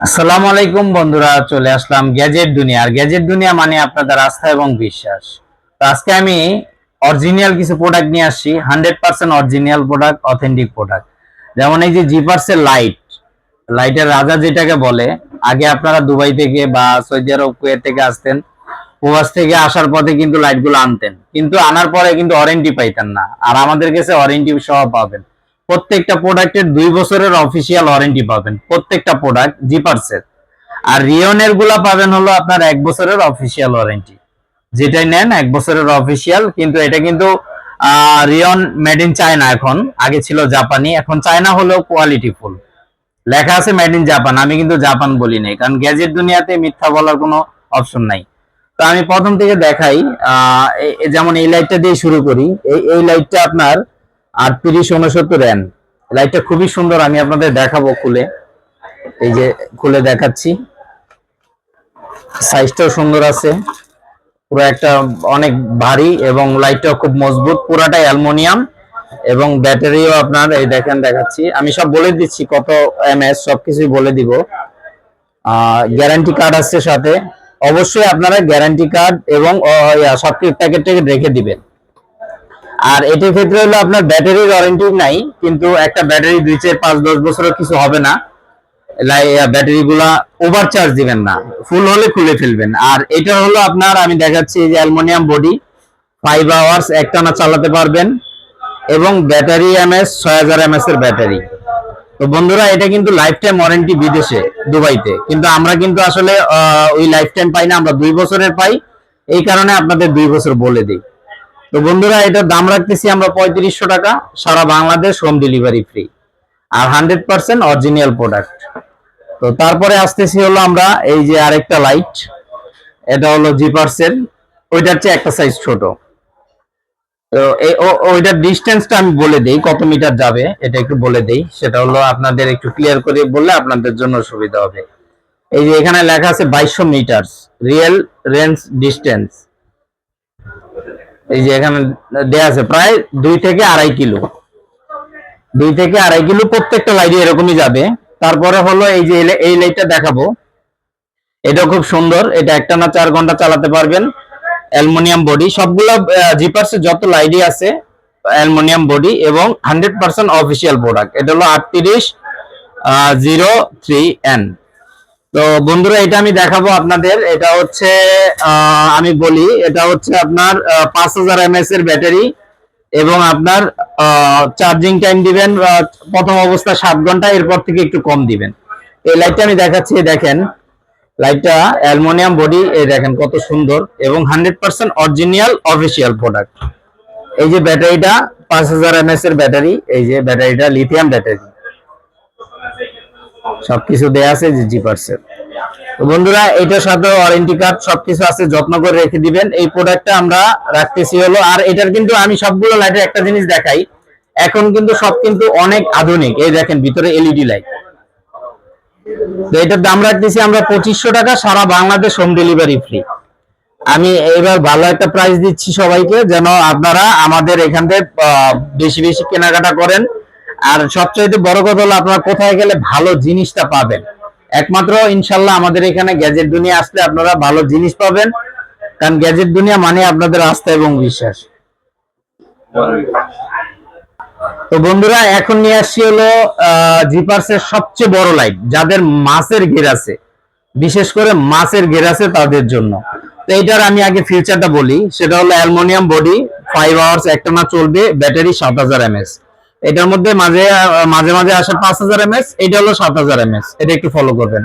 আসসালামু আলাইকুম বন্ধুরা, চলে আসলাম গ্যাজেট দুনিয়া। আর গ্যাজেট দুনিয়া মানে আপনাদের আস্থা এবং বিশ্বাস। তো আজকে আমি অরিজিনাল কিছু প্রোডাক্ট নিয়ে আসছি hundred percent original product authentic product যেমন এই যে জিপার্সের লাইট লাইটের রাজা যেটাকে বলে, আগে আপনারা দুবাই থেকে বা সৌদি আরব, কুয়েত থেকে আসতেন, প্রবাস থেকে আসার পথে কিন্তু লাইটগুলো আনতেন। কিন্তু আনার পরে কিন্তু ওয়ারেন্টি পাইতেন না। আর আমাদের কাছে ওয়ারেন্টি সহ পাবেন। প্রত্যেকটা প্রোডাক্টের দুই বছরের অফিসিয়াল ওয়ারেন্টি পাবেন, প্রত্যেকটা প্রোডাক্ট জিপার্সের আর রিয়নেরগুলা পাবেন হলো আপনার এক বছরের অফিসিয়াল ওয়ারেন্টি যেটাই নেন, এক বছরের অফিসিয়াল কিন্তু এটা কিন্তু রিয়ন মেড ইন চায়না এখন। আগে ছিল জাপানি এখন চায়না হলেও কোয়ালিটি ফুল লেখা আছে মেড ইন জাপান আমি কিন্তু জাপান বলি নাই, কারণ গ্যাজেট দুনিয়াতে মিথ্যা বলার কোনো অপশন নাই। তো আমি প্রথম থেকে দেখাই যেমন এই লাইটটা দিয়ে শুরু করি, এই লাইটটা আপনার আটত্রিশ উনসত্তর এন লাইটটা খুবই সুন্দর, আমি আপনাদের দেখাবো খুলে। এই যে খুলে দেখাচ্ছি। সাইজটাও সুন্দর আছে। পুরো একটা অনেক ভারী এবং লাইটটাও খুব মজবুত। পুরাটাই অ্যালুমিনিয়াম এবং ব্যাটারিও আপনার, এই দেখেন দেখাচ্ছি। আমি সব বলে দিচ্ছি কত এমএস সবকিছুই বলে দিব। গ্যারান্টি কার্ড আছে সাথে। অবশ্যই আপনারা গ্যারান্টি কার্ড এবং সব প্যাকেট রেখে দিবেন। আর এটার ক্ষেত্রে হলো আপনার ব্যাটারির ওয়ারেন্টি নাই, কিন্তু একটা ব্যাটারি দুই চার পাঁচ দশ বছরও কিছু হবে না। ব্যাটারি গুলা ওভার চার্জ দিবেন না ফুল হলে খুলে ফেলবেন। আর এটা হলো আপনার, আমি দেখাচ্ছি যে অ্যালুমিনিয়াম বডি ফাইভ আওয়ার্স একটানা চালাতে পারবেন, এবং ব্যাটারি এমএস ছয় হাজার এমএস এর ব্যাটারি তো বন্ধুরা, এটা কিন্তু লাইফ টাইম ওয়ারেন্টি বিদেশে, দুবাইতে। কিন্তু আমরা কিন্তু আসলে ওই লাইফ টাইম পাই না, আমরা দুই বছরের পাই। এই কারণে আপনাদের দুই বছর বলে দিই। তো বন্ধুরা, এটার দাম রাখতেছি আমরা পঁয়ত্রিশশো টাকা, সারা বাংলাদেশ হোম ডেলিভারি ফ্রি আর হান্ড্রেড পার্সেন্ট অরিজিনাল প্রোডাক্ট তো তারপরে আসতেছি হলো আমরা এই যে আরেকটা লাইট এটা হলো জিপার্সের ওইটার চেয়ে একটা সাইজ ছোট। তো এই ওইটার ডিস্টেন্সটা আমি বলে দেই, কত মিটার যাবে, এটা একটু বলে দেই। সেটা হলো আপনাদের একটু ক্লিয়ার করে বললে আপনাদের জন্য সুবিধা হবে। এই যে এখানে লেখা আছে বাইশশো মিটার রিয়েল রেঞ্জ ডিস্টেন্স এই যে এখানে দেয়া আছে, প্রায় দুই থেকে আড়াই কিলো। দুই থেকে আড়াই কিলো প্রত্যেকটা লাইটে এরকমই যাবে। তারপরে হলো এই যে এই- লাইটটা দেখাবো। এটা খুব সুন্দর, এটা একটা না চার ঘণ্টা চালাতে পারবেন। অ্যালুমিনিয়াম বডি, সবগুলো জিপার্স যত লাইটই আছে, অ্যালুমিনিয়াম বডি এবং হান্ড্রেড পার্সেন্ট অফিসিয়াল প্রোডাক্ট। এটা হলো আটত্রিশ জিরো থ্রি এন। তো বন্ধুরা, এটা আমি দেখাবো আপনাদের। এটা হচ্ছে আমি বলি, এটা হচ্ছে আপনার পাঁচ হাজার এর ব্যাটারি এবং আপনার চার্জিং টাইম দিবেন প্রথম অবস্থা সাত ঘণ্টা, এরপর থেকে একটু কম দিবেন। এই লাইটটা আমি দেখাচ্ছি দেখেন। লাইটটা অ্যালুমিনিয়াম বডি, এই দেখেন কত সুন্দর এবং hundred percent original official product. এই যে ব্যাটারিটা, পাঁচ হাজার এমএস এর ব্যাটারি, এই যে ব্যাটারিটা লিথিয়াম ব্যাটারি সবকিছু দেয়া আছে যে জিপার্সের তো বন্ধুরা এটার সাথে ওয়ারেন্টি কার্ড সবকিছু আছে, যত্ন করে রেখে দিবেন। এই প্রোডাক্টটা আমরা রাখতেছি হলো, আর এটার কিন্তু আমি সবগুলো লাইটের একটা জিনিস দেখাই। এখন কিন্তু সব কিন্তু অনেক আধুনিক। এই দেখেন, ভিতরে এলইডি লাইট তো এটার দাম রাখতেছি আমরা পঁচিশশো টাকা, সারা বাংলাদেশ হোম ডেলিভারি ফ্রি আমি এবার ভালো একটা প্রাইস দিচ্ছি সবাইকে, যেন আপনারা আমাদের এখান থেকে বেশি বেশি কেনাকাটা করেন। আর সবচাইতে বড় কথা হলো আপনারা কোথায় গেলে ভালো জিনিসটা পাবেন। একমাত্র ইনশাল্লাহ আমাদের এখানে গ্যাজেট দুনিয়া আসলে আপনারা ভালো জিনিস পাবেন। কারণ গ্যাজেট দুনিয়া মানে আপনাদের আস্থা এবং বিশ্বাস। তো বন্ধুরা, এখন নিয়ে আসছি হলো জিপার্সের সবচেয়ে বড় লাইট যাদের মাছের ঘের আছে। বিশেষ করে মাছের ঘের আছে তাদের জন্য। তো এইটার আমি আগে ফিউচারটা বলি, সেটা হলো অ্যালুমিনিয়াম বডি ফাইভ আওয়ার্স একটানা চলবে, ব্যাটারি সাত হাজার এমএস। এটার মধ্যে মাঝে মাঝে মাঝে আসে পাঁচ হাজার এমএস এটা হলো সাত হাজার এমএস এটা একটু ফলো করবেন।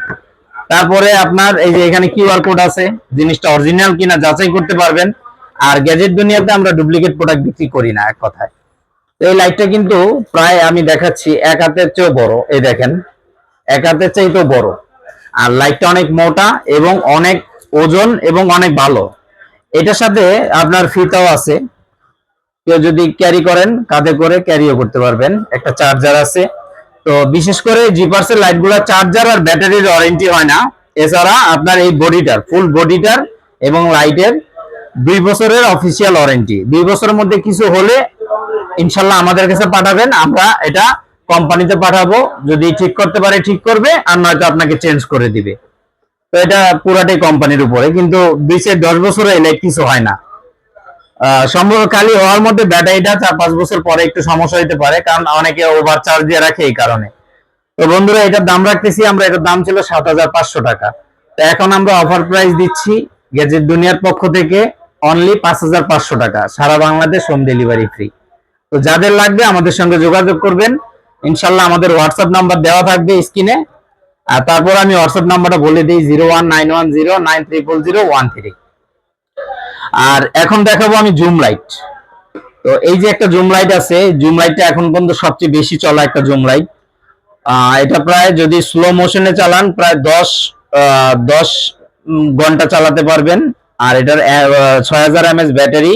তারপরে আপনার এই যে এখানে কিউআর কোড আছে, জিনিসটা অরিজিনাল কিনা যাচাই করতে পারবেন। আর গ্যাজেট দুনিয়াতে আমরা ডুপ্লিকেট প্রোডাক্ট বিক্রি করি না, এক কথায়। এই লাইটটা কিন্তু প্রায় আমি দেখাচ্ছি, এক হাতের চেয়েও বড়, এই দেখেন। এক হাতের চাইতেও বড়। আর লাইটটা অনেক মোটা এবং অনেক ওজন এবং অনেক ভালো। এটার সাথে আপনার ফিতাও আছে। কেউ যদি ক্যারি করেন, কাঁধে করে ক্যারিও করতে পারবেন। একটা চার্জার আছে। তো বিশেষ করে জিপার্সের লাইটগুলা চার্জার আর ব্যাটারির ওয়ারেন্টি হয় না। এছাড়া আপনার এই বডিটার ফুল বডিটার এবং লাইটের দুই বছরের অফিসিয়াল ওয়ারেন্টি দুই বছরের মধ্যে কিছু হলে ইনশাল্লাহ আমাদের কাছে পাঠাবেন। আমরা এটা কোম্পানিতে পাঠাবো। যদি ঠিক করতে পারে, ঠিক করবে। আর নয়তো আপনাকে চেঞ্জ করে দিবে। তো এটা পুরাটাই কোম্পানির উপরে। কিন্তু দুই থেকে দশ বছরে এলে কিছু হয় না। সম্ভব খালি হওয়ার মধ্যে ব্যাটারিটা চার পাঁচ বছর পরে একটু সমস্যা হতে পারে, কারণ অনেকে ওভার চার্জ দিয়ে রাখে এই কারণে। তো বন্ধুরা, এটার দাম রাখতেছি, আমরা এটার দাম ছিল সাত হাজার পাঁচশো টাকা। তো এখন আমরা অফার প্রাইস দিচ্ছি গ্যাজেট দুনিয়ার পক্ষ থেকে অনলি পাঁচ হাজার পাঁচশো টাকা, সারা বাংলাদেশ হোম ডেলিভারি ফ্রি তো যাদের লাগবে আমাদের সঙ্গে যোগাযোগ করবেন। ইনশাল্লাহ আমাদের হোয়াটসঅ্যাপ নাম্বার দেওয়া থাকবে স্ক্রিনে। আর তারপর আমি হোয়াটসঅ্যাপ নাম্বারটা বলে দিই zero one nine one zero nine triple zero one three আর এখন দেখাবো আমি জুম লাইট তো এই যে একটা জুম লাইট আছে জুম লাইটটা এখন পর্যন্ত সবচেয়ে বেশি চলা একটা জুম লাইট এটা প্রায় যদি স্লো মোশনে চালান, প্রায় দশ দশ ঘণ্টা চালাতে পারবেন। আর এটার ছয় হাজার এমএস ব্যাটারি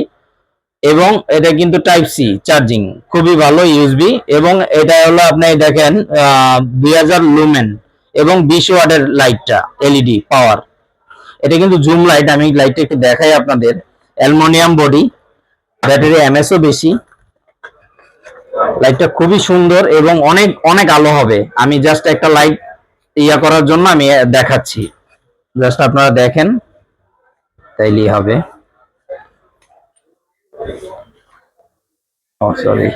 এবং এটা কিন্তু টাইপ সি চার্জিং খুবই ভালো ইউএসবি এবং এটা হলো আপনি দেখেন দুই হাজার লুমেন এবং বিশ ওয়াটের লাইটটা এলইডি পাওয়ার এটা কিন্তু জুম লাইট আমি লাইটটা একটু দেখাই আপনাদের। অ্যালুমিনিয়াম বডি, ব্যাটারি এমএসও বেশি, লাইটটা খুবই সুন্দর এবং অনেক অনেক আলো হবে। আমি জাস্ট একটা লাইট ইয়া করার জন্য আমি দেখাচ্ছি। জাস্ট আপনারা দেখেন, তাইলেই হবে। ও সরি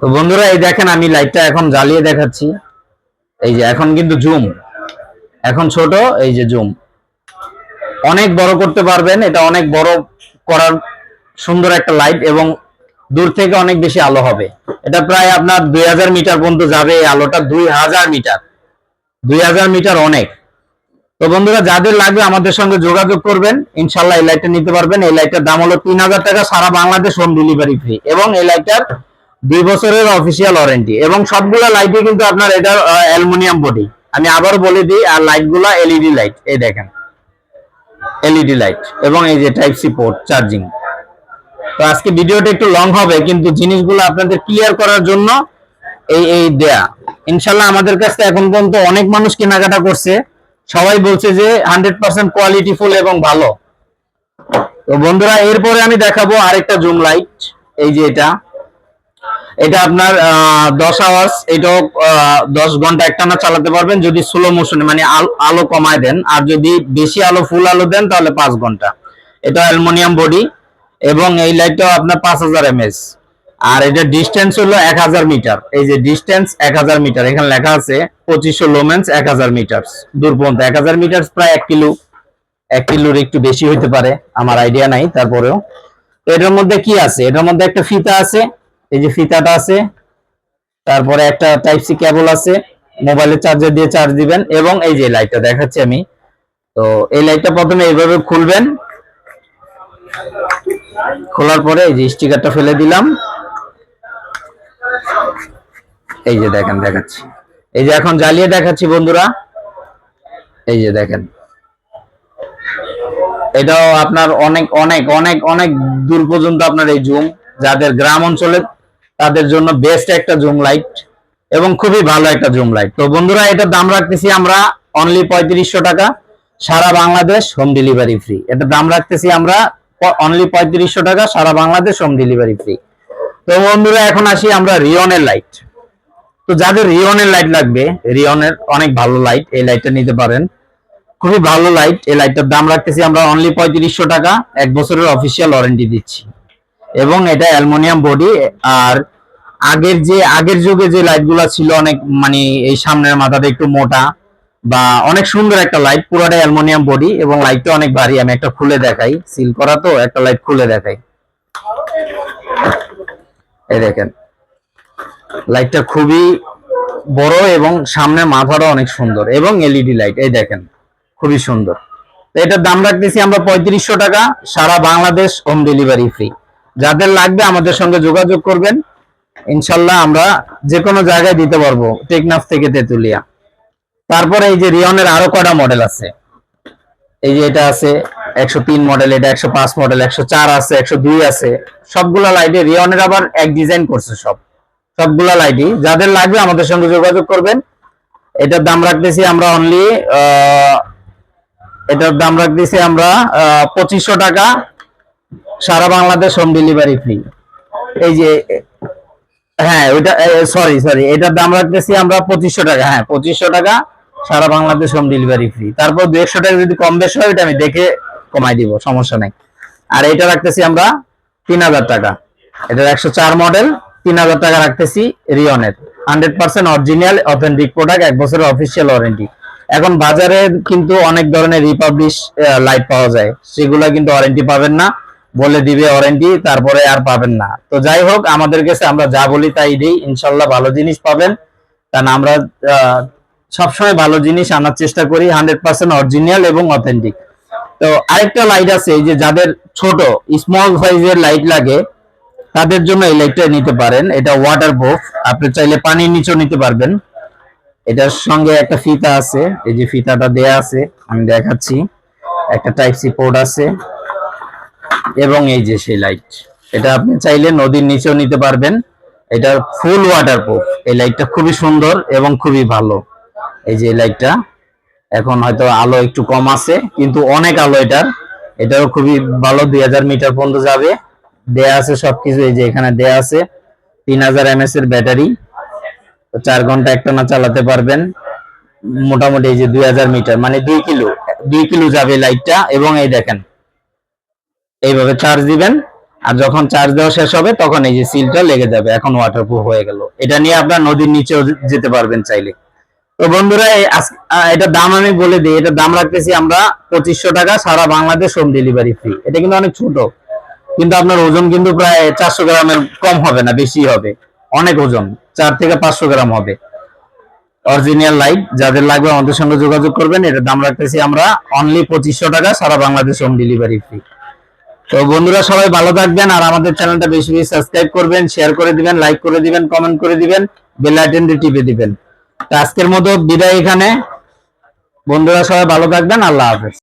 তো বন্ধুরা, এই দেখেন আমি লাইটটা এখন জ্বালিয়ে দেখাচ্ছি। এই যে, এখন কিন্তু জুম এখন ছোট, এই যে জুম। অনেক বড় করতে পারবেন, এটা অনেক বড় করার সুন্দর একটা লাইট এবং দূর থেকে অনেক বেশি আলো হবে। এটা প্রায় আপনার দুই হাজার মিটার পর্যন্ত যাবে এই আলোটা, দুই হাজার মিটার। দুই হাজার মিটার অনেক। তো বন্ধুরা, যাদের লাগবে আমাদের সঙ্গে যোগাযোগ করবেন, ইনশাল্লাহ এই লাইটটা নিতে পারবেন। এই লাইটটার দাম হলো তিন হাজার টাকা সারা বাংলাদেশ হোম ডেলিভারি ফ্রি এবং এই লাইটটার দুই বছরের অফিসিয়াল ওয়ারেন্টি এবং সবগুলা লাইটই কিন্তু আপনার এটার অ্যালুমিনিয়াম বডি আমি আবার বলে দিই, আর লাইটগুলা এলইডি লাইট এই দেখেন। এলইডি লাইট এবং এই যে টাইপ সি পোর্ট চার্জিং তো আজকে ভিডিওটা একটু লং হবে, কিন্তু জিনিসগুলো আপনাদের ক্লিয়ার করার জন্য এই এই দেয়া। ইনশাল্লাহ আমাদের কাছে এখন পর্যন্ত অনেক মানুষ কেনাকাটা করছে। সবাই বলছে যে হান্ড্রেড পার্সেন্ট কোয়ালিটি ফুল এবং ভালো। তো বন্ধুরা, এরপরে আমি দেখাবো আরেকটা জুম লাইট এই যে এটা। এটা আপনার দশ আওয়ার্স এটাও দশ ঘণ্টা একটানা চালাতে পারবেন যদি স্লো মোশনে মানে আলো কমায় দেন। আর যদি বেশি আলো ফুল আলো দেন, তাহলে পাঁচ ঘণ্টা। এটা অ্যালুমিনিয়াম বডি এবং এই লাইটটাও আপনার পাঁচ হাজার এমএস। আর এটা ডিস্টেন্স হলো এক হাজার মিটার। এই যে ডিস্টেন্স এক হাজার মিটার। এখানে লেখা আছে পঁচিশশো লোমেন্স এক হাজার মিটার দূর পর্যন্ত। এক হাজার মিটার প্রায় এক কিলো। এক কিলোর একটু বেশি হইতে পারে। আমার আইডিয়া নাই, তারপরেও। এটার মধ্যে কি আছে? এটার মধ্যে একটা ফিতা আছে। এই যে ফিতাটা আছে, তারপরে একটা টাইপ সি কেবল আছে মোবাইলের চার্জার দিয়ে চার্জ দিবেন, এবং এই যে লাইটটা দেখাচ্ছি আমি। তো এই লাইটটা প্রথমে এইভাবে খুলবেন। খোলার পরে এই যে স্টিকারটা ফেলে দিলাম। এই যে দেখেন, দেখাচ্ছি। এই যে এখন জ্বালিয়ে দেখাচ্ছি বন্ধুরা। এই যে দেখেন। এটাও আপনার অনেক অনেক অনেক অনেক দূর পর্যন্ত আপনার এই জুম যাদের গ্রাম অঞ্চলে তাদের জন্য বেস্ট একটা জুম লাইট এবং খুবই ভালো একটা জুম লাইট তো বন্ধুরা, এটার দাম রাখতেছি আমরা অনলি পঁয়ত্রিশশো টাকা। সারা বাংলাদেশ হোম ডেলিভারি ফ্রি এটার দাম রাখতেছি আমরা অনলি পঁয়ত্রিশশো টাকা, সারা বাংলাদেশ হোম ডেলিভারি ফ্রি তো বন্ধুরা, এখন আসি আমরা রিয়নের লাইট তো যাদের রিওনের লাইট লাগবে রিয়নের অনেক ভালো লাইট এই লাইটটা নিতে পারেন। খুবই ভালো লাইট এই লাইটটার দাম রাখতেছি আমরা অনলি পঁয়ত্রিশশো টাকা। এক বছরের অফিসিয়াল ওয়ারেন্টি দিচ্ছি। এবং এটা অ্যালুমিনিয়াম বডি আর আগের যে, আগের যুগে যে লাইটগুলো ছিল অনেক মানে এই সামনের মাথাটা একটু মোটা বা অনেক সুন্দর একটা লাইট পুরোটাই অ্যালুমিনিয়াম বডি এবং লাইটটা অনেক ভারী। আমি একটা খুলে দেখাই। সিল করা তো, একটা লাইট খুলে দেখাই। এই দেখেন। লাইটটা খুবই বড় এবং সামনের মাথাটা অনেক সুন্দর এবং এলইডি লাইট এই দেখেন। খুবই সুন্দর। তো এটার দাম রাখতেছি আমরা পঁয়ত্রিশশো টাকা। সারা বাংলাদেশ হোম ডেলিভারি ফ্রি যাদের লাগবে আমাদের সঙ্গে যোগাযোগ করবেন। ইনশাল্লাহ আমরা যে কোনো জায়গায় দিতে পারব, টেকনাফ থেকে তেতুলিয়া। তারপরে এই যে রিয়নের আরও কটা মডেল আছে? এই যে এটা আছে, একশো তিন মডেল এটা একশো পাঁচ মডেল একশো চার আছে, একশো দুই আছে। সবগুলা লাইটে রিয়নের আবার এক ডিজাইন করছে সব। সবগুলা লাইটই যাদের লাগবে আমাদের সঙ্গে যোগাযোগ করবেন। এটার দাম রাখতেছি আমরা অনলি এটার দাম রাখতেছি আমরা পঁচিশশো টাকা। সারা বাংলাদেশ হোম ডেলিভারি ফ্রি এই যে হ্যাঁ ওইটা সরি সরি এটার দাম রাখতেছি আমরা পঁচিশশো টাকা হ্যাঁ পঁচিশশো টাকা, সারা বাংলাদেশ হোম ডেলিভারি ফ্রি তারপর দু একশো টাকা যদি কম বেশ হয়, ওইটা আমি দেখে কমাই দিব, সমস্যা নাই। আর এটা রাখতেছি আমরা তিন হাজার টাকা। এটার একশো চার মডেল তিন হাজার টাকা রাখতেছি রিয়নের hundred percent original authentic product এক বছরের অফিসিয়াল ওয়ারেন্টি এখন বাজারে কিন্তু অনেক ধরনের রিপাবলিশ লাইট পাওয়া যায়। সেগুলো কিন্তু ওয়ারেন্টি পাবেন না। বলে দিবে ওয়ারেন্টি, তারপরে আর পাবেন না। তো যাই হোক, আমাদের কাছে আমরা যা বলি তাই দিই। ইনশাল্লাহ ভালো জিনিস পাবেন। কারণ আমরা সবসময় ভালো জিনিস আনার চেষ্টা করি হান্ড্রেড পার্সেন্ট অরিজিনাল এবং অথেন্টিক তো আরেকটা লাইট আছে, এই যে যাদের ছোট স্মল সাইজের লাইট লাগে, তাদের জন্য এই লাইটটা নিতে পারেন। এটা ওয়াটার প্রুফ আপনি চাইলে পানির নিচেও নিতে পারবেন। এটার সঙ্গে একটা ফিতা আছে। এই যে ফিতাটা দেয়া আছে, আমি দেখাচ্ছি। একটা টাইপ সি পোর্ট আছে। এবং এই যে সেই লাইট এটা আপনি চাইলে নদীর নিচেও নিতে পারবেন। এটা ফুল ওয়াটার প্রুফ এই লাইটটা খুবই সুন্দর এবং খুবই ভালো। এই যে লাইটটা এখন হয়তো আলো একটু কম আছে, কিন্তু অনেক আলো এটার। এটাও খুবই ভালো, দুই হাজার মিটার পর্যন্ত যাবে। দেয়া আছে সবকিছু, এই যে এখানে দেয়া আছে। তিন হাজার এমএস এর ব্যাটারি। চার ঘণ্টা একটানা চালাতে পারবেন। মোটামুটি এই যে দুই হাজার মিটার মানে দুই কিলো দুই কিলো যাবে লাইটটা এবং এই দেখেন এইভাবে চার্জ দিবেন, আর যখন চার্জ দেওয়া শেষ হবে, তখন এই যে সিলটা লেগে যাবে। এখন ওয়াটারপ্রুফ হয়ে গেল। এটা নিয়ে আপনার নদীর নিচেও যেতে পারবেন চাইলে। তো বন্ধুরা আজ- দাম আমি বলে দিই। এটার দাম রাখতেছি আমরা পঁচিশশো টাকা, সারা বাংলাদেশ হোম ডেলিভারি ফ্রি এটা কিন্তু অনেক ছোট। কিন্তু আপনার ওজন কিন্তু প্রায় চারশো গ্রামের কম হবে না, বেশি হবে। অনেক ওজন, চার থেকে পাঁচশো গ্রাম হবে। অরিজিনাল লাইট যাদের লাগবে আমাদের সঙ্গে যোগাযোগ করবেন। এটার দাম রাখতেছি আমরা অনলি পঁচিশশো টাকা, সারা বাংলাদেশ হোম ডেলিভারি ফ্রি তো বন্ধুরা সবাই ভালো থাকবেন আর আমাদের চ্যানেলটা বেশি বেশি সাবস্ক্রাইব করবেন শেয়ার করে দিবেন লাইক করে দিবেন কমেন্ট করে দিবেন বেল আইটেনটি টিপে দিবেন। তো আজকের মতো বিদায় এখানে। বন্ধুরা সবাই ভালো থাকবেন, আল্লাহ হাফেজ।